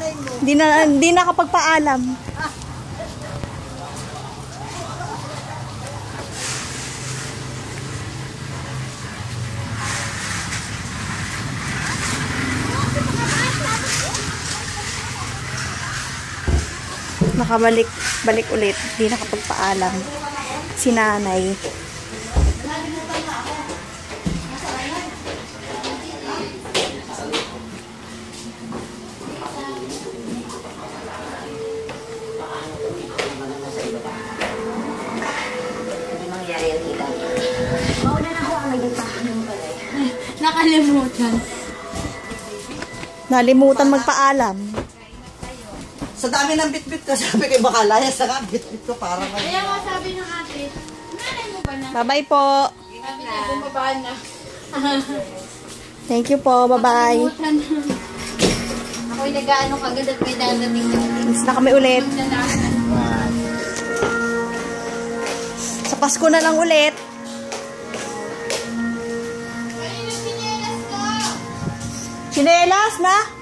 nanay mo. Di na, di nakapagpaalam. Nakabalik, balik ulit. Di nakapagpaalam. Si nanay. Nagtatakot mo pala. Nakalimutan. Nalimutan magpaalam. Sa dami ng bitbit ko, sabi ko, baka layas na nga, bitbit ko para may... Kaya nga sabi ng ate, nanay mo ba na? Bye-bye po. Sabi niya, bumaba na. Thank you po. Bye-bye. Ako'y nag-ano kagad at may dadating na. Miss na kami ulit. Sa Pasko na lang ulit. Sinelas na?